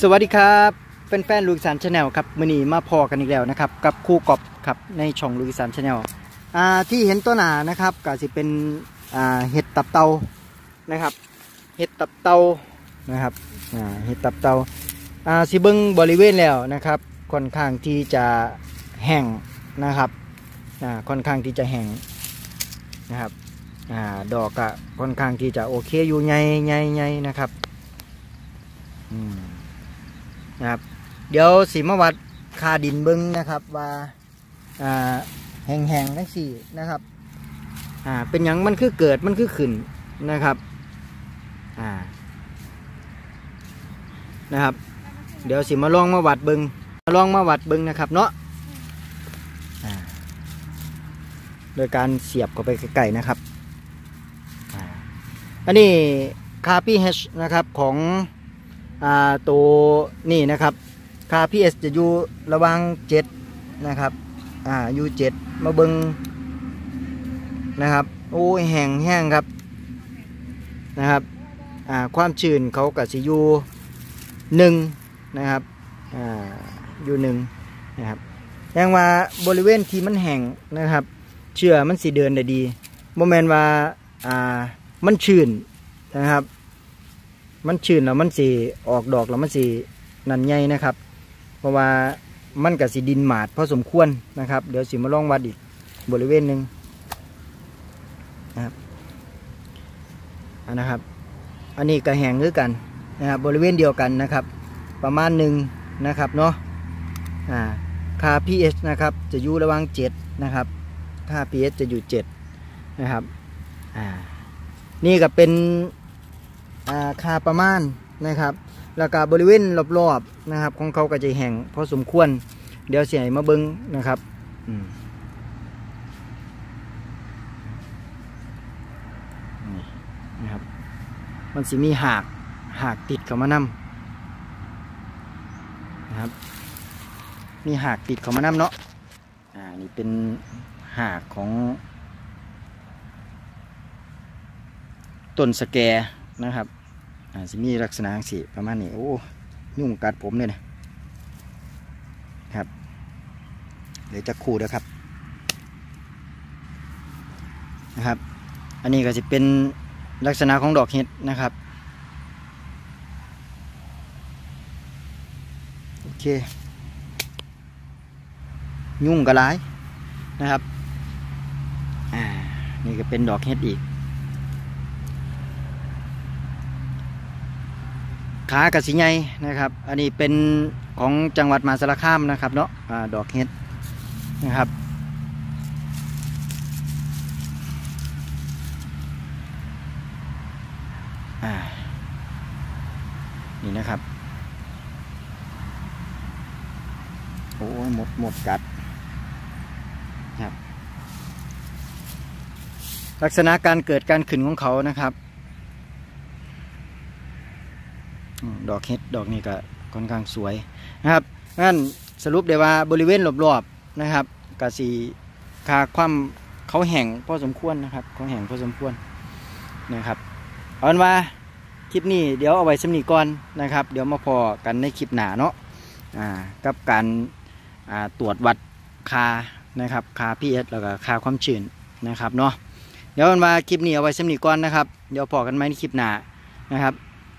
สวัสดีครับแฟนๆลูกสานชาแนลครับมือนีมาพอกันอีกแล้วนะครับ กับคู่กอบครับในช่องลูกสานชาแนลที่เห็นตัวหนานะครับก็สิเป็นเห็ดตับเตานะครับ เห็ดตับเตานะครับเห็ดตับเตาอ่าสิเบิงบริเวณแล้วนะครับ ค่อนข้างที่จะแห้งนะครับค่อนข้างที่จะแห้งนะครับอดอกก็ค่อนข้างที่จะโอเคอยู่ใหญ่ใหญ่ใหญ่นะครับ นะครับ เดี๋ยวสีมาวัดคาดินเบิ้งนะครับ ว่าแห้งๆทั้งสี่นะครับ อ่า เป็นหยังมันคือเกิดมันคือขึ้นนะครับ อ่า นะครับ เดี๋ยวสิมาลองมาวัดเบิงมาลองมาวัดเบิงนะครับ เนาะโดยการเสียบเข้าไปใกล้ๆนะครับ อันนี้คาพีเฮชนะครับของ ตัวนี่นะครับคาพีเอสจะอยู่ระว่างเจ็ดนะครับอ่าอยู่เจ็ดมาเบิงนะครับโอ้ยแห้งแห้งครับนะครับอ่าความชื้นเขากับสิอยู่หนึ่งนะครับอ่าอยู่หนึ่งนะครับแสดงว่าบริเวณที่มันแห้งนะครับเชื่อมันสิเดินได้ดีโมเมนว่าอ่ามันชื้นนะครับ มันชื้นแล้วมันสิออกดอกแล้วมันสินันใหญ่นะครับ เพราะว่ามันกับสิดินหมาดพอสมควรนะครับ เดี๋ยวสิมาลองวัดอีกบริเวณหนึ่งนะครับอันนะครับ อันนี้กระแหงคือกันนะครับบริเวณเดียวกันนะครับ ประมาณหนึ่งนะครับเนาะอ่าค่า pH นะครับจะอยู่ระหว่าง7นะครับค่า pH จะอยู่7นะครับอ่านี่ก็เป็น คาประมาณนะครับแล้วก็บริเวณรอบๆนะครับ ของเขาก็จะแห้งพอสมควร เดี๋ยวเสียมาเบิ้งนะครับนี่นะครับ มันสิมีหากหากติดเข้ามานำนะครับ มีหากติดเข้ามานำเนาะอ่านี่เป็นหากของต้นสแก นะครับอ่าสิมีลักษณะสีประมาณนี้โอ้ยุ่งกัดผมเลยนะครับเดี๋ยวจะคู่นะครับนะครับ อันนี้ก็จะเป็นลักษณะของดอกเห็ดนะครับโอเคยุ่งกระไรนะครับอ่านี่ก็เป็นดอกเห็ดอีก ขากระสีใหญ่นะครับ อันนี้เป็นของจังหวัดมหาสารคามนะครับเนาะอ่าดอกเห็ดนะครับอ่านี่นะครับ โอ้หมดหมดกัดครับ ลักษณะการเกิดการขึ้นของเขานะครับอืม ดอกเห็ดดอกนี้ก็ค่อนข้างสวยนะครับงั้นสรุปได้ว่าบริเวณรอบๆนะครับกะสีคาความเขาแห่งพอสมควรนะครับเขาแห่งพอสมควรนะครับเอาเป็นว่าคลิปนี้เดี๋ยวเอาไว้สำนีก่อนนะครับ เดี๋ยวมาพอกันในคลิปหนาเนาะอ่ากับการอ่าตรวจวัดคานะครับคาพีเอสแล้วก็คาความชื้นนะครับเนาะเดี๋ยวเอาเป็นว่าคลิปนี้เอาไว้สำนีก่อนนะครับ เดี๋ยวพอกันไหมในคลิปหนานะครับ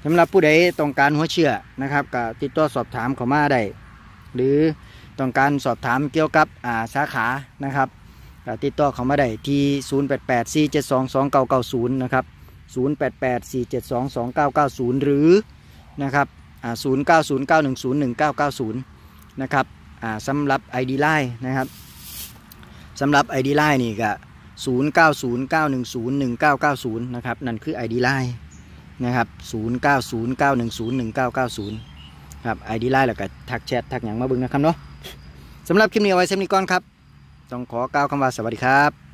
สำหรับผู้ใดต้องการหัวเชื่อนะครับก็ติดต่อสอบถามเขามาได้หรือต้องการสอบถามเกี่ยวกับอ่าสาขานะครับก็ติดต่อเขามาได้ที่ 0884722990 นะครับ 0884722990 หรือนะครับอ่า0909101990 นะครับอ่าสำหรับ ID Line นะครับสำหรับ ID Line นี่ก็0909101990 นะครับนั่นคือ ID Line นะครับ 0909101990 ครับไอดีไลน์แล้วก็ทักแชททักอย่างมาบึงนะครับเนาะสำหรับคลิปนี้เอาไว้เซมนี้ก่อนครับ ต้องขอกล่าวคำว่าสวัสดีครับ